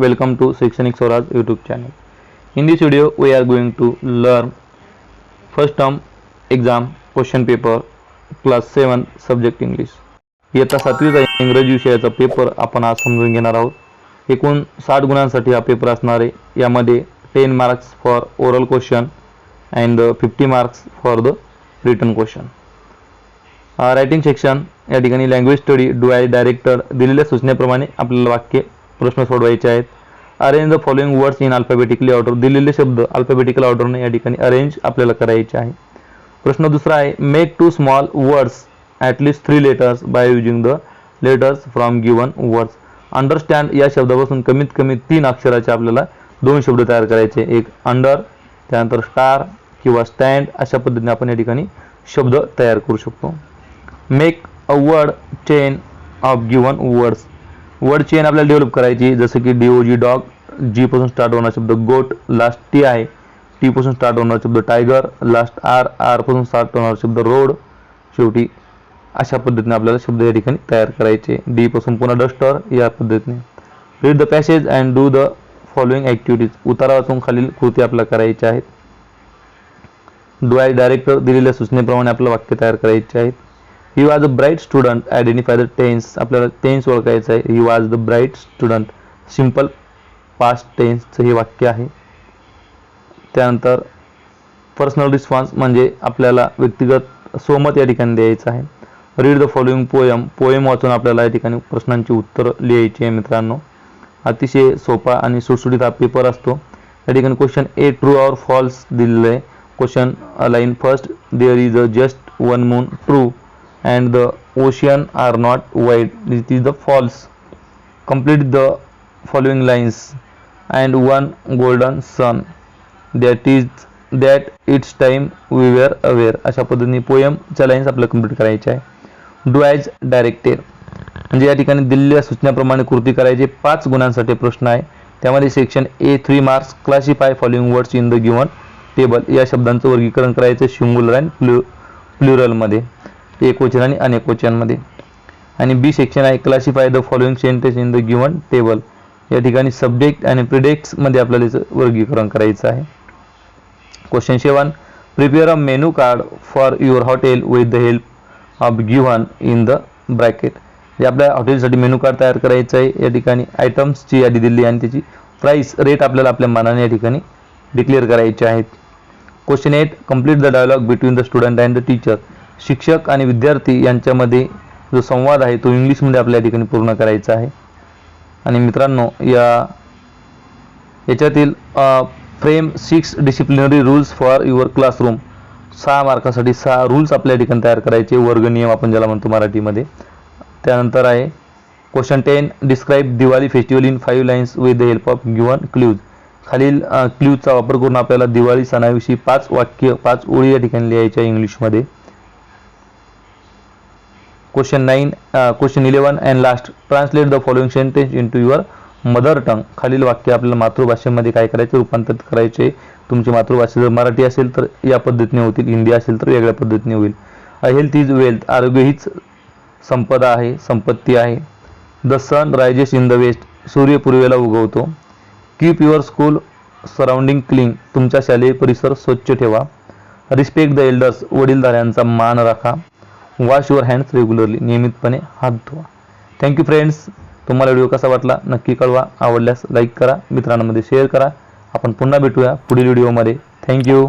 welcome to शैक्षणिक Swaraj YouTube channel. In this video, we are going to learn first term exam question paper class 7 subject English. इयत्ता सातवीचा इंग्रजी विषयाचा paper आपण आज समजून घेणार आहोत एकूण साठ गुणांसाठी हा पेपर असणार आहे यामध्ये ten marks for oral question and fifty marks for the written question writing section या ठिकाणी language study do as directed दिलेल्या सूचनेप्रमाणे आपल्याला वाक्य प्रश्न सोडवायचे आहेत. Arrange the following words in alphabetically order दिलेले शब्द अल्फाबेटिकल ऑर्डरने या ठिकाणी अरेंज आपल्याला करायचे आहे. प्रश्न दुसरा आहे make two small words at least three letters by using the letters from given words understand या शब्दापासून कमीत कमी तीन अक्षराचे आपल्याला दोन शब्द तयार करायचे. एक अंडर त्यानंतर स्टार किंवा स्टँड अशा पद्धतीने आपण या ठिकाणी शब्द तयार करू शकतो. Make a word chain of given words word chain आपल्याला डेव्हलप करायची जसं की डी ओ जी डॉग जी पासून स्टार्ट होणार शब्द गोट लास्ट टी आहे. टी पासून स्टार्ट होणार शब्द टायगर लास्ट आर आरपासून स्टार्ट होणार शब्द रोड शेवटी अशा पद्धतीने आपल्याला शब्द या ठिकाणी तयार करायचे. डी पासून पुन्हा डस्टर या पद्धतीने. Read the passage and do the following activities उतारा वाचून खालील कृती आपल्याला करायच्या आहेत. डू आय डायरेक्टर दिलेल्या सूचनेप्रमाणे आपलं वाक्य तयार करायचे आहेत. He was a bright student identify the tense आपल्याला टेन्स ओळखायचं आहे. He was the bright student simple past टेन्सचं हे वाक्य आहे. त्यानंतर पर्सनल रिस्पॉन्स म्हणजे आपल्याला व्यक्तिगत सोमत या ठिकाणी द्यायचं आहे. Read the following poem poem वाचून आपल्याला या ठिकाणी प्रश्नांची उत्तरं लिहायची आहे मित्रांनो. अतिशय सोपा आणि सुटसुटीत हा पेपर असतो. या ठिकाणी question A true or false दिलेलं आहे. Question line first there is a just one moon true and the ocean are not wide. It is the false complete the following lines. And one golden sun. That is that its time we were aware. अशा पद्धतीने पोयमच्या lines आपल्याला complete करायच्या आहे. Do as directed म्हणजे या ठिकाणी दिलेल्या सूचनाप्रमाणे कृती करायचे. पाच गुणांसाठी प्रश्न आहे. त्यामध्ये section A three marks classify following words in the given table या शब्दांचं वर्गीकरण करायचं सिंगुलर अँड प्लु प्लुरलमध्ये एकवचन आणि अनेकोचनमध्ये आणि बी सेक्शन आहे classify the following sentence in the given table या ठिकाणी सब्जेक्ट आणि प्रिडेक्ट्समध्ये आपल्याला याचं वर्गीकरण करायचं आहे. Question seven prepare a menu card for your hotel with the help of given in the bracket हे आपल्या हॉटेलसाठी मेनू कार्ड तयार करायचं आहे या ठिकाणी आयटम्सची यादी दिली आणि त्याची प्राईस रेट आपल्याला आपल्या मनाने या ठिकाणी डिक्लेअर करायचे आहेत. Question eight complete the dialogue between the student and the teacher शिक्षक आणि विद्यार्थी यांच्यामध्ये जो संवाद आहे तो इंग्लिशमध्ये आपल्या ठिकाणी पूर्ण करायचा आहे. आणि मित्रांनो या याच्यातील frame six disciplinary rules for your classroom सहा मार्कासाठी सहा रूल्स आपल्या ठिकाणी तयार करायचे वर्ग नियम आपण ज्याला म्हणतो मराठीमध्ये. त्यानंतर आहे question ten describe Diwali festival in five lines with the help of given clues खालील क्ल्यूजचा वापर करून आपल्याला दिवाळी सणाविषयी पाच वाक्य पाच ओळी या ठिकाणी लिहायच्या इंग्लिशमध्ये. Question nine question eleven and last translate the following sentence into your mother tongue खालील वाक्य आपल्याला मातृभाषेमध्ये काय करायचे? रूपांतरित करायचे. तुमची मातृभाषा जर मराठी असेल तर या पद्धतीने होतील. हिंदी असेल तर वेगळ्या पद्धतीने होईल. हेल्थ इज वेल्थ आरोग्य हीच संपदा आहे संपत्ती आहे. The sun rises in the west सूर्य पूर्वेला उगवतो. Keep your school surrounding clean तुमचा शालेय परिसर स्वच्छ ठेवा. रिस्पेक्ट द एल्डर्स वडीलधाऱ्यांचा मान राखा. वॉश युअर हँड्स रेग्युलरली नियमितपणे हात धुवा. थँक्यू फ्रेंड्स तुम्हाला व्हिडिओ कसा वाटला नक्की कळवा. आवडल्यास लाईक करा. मित्रांमध्ये शेअर करा. आपण पुन्हा भेटूया पुढील व्हिडिओमध्ये थँक्यू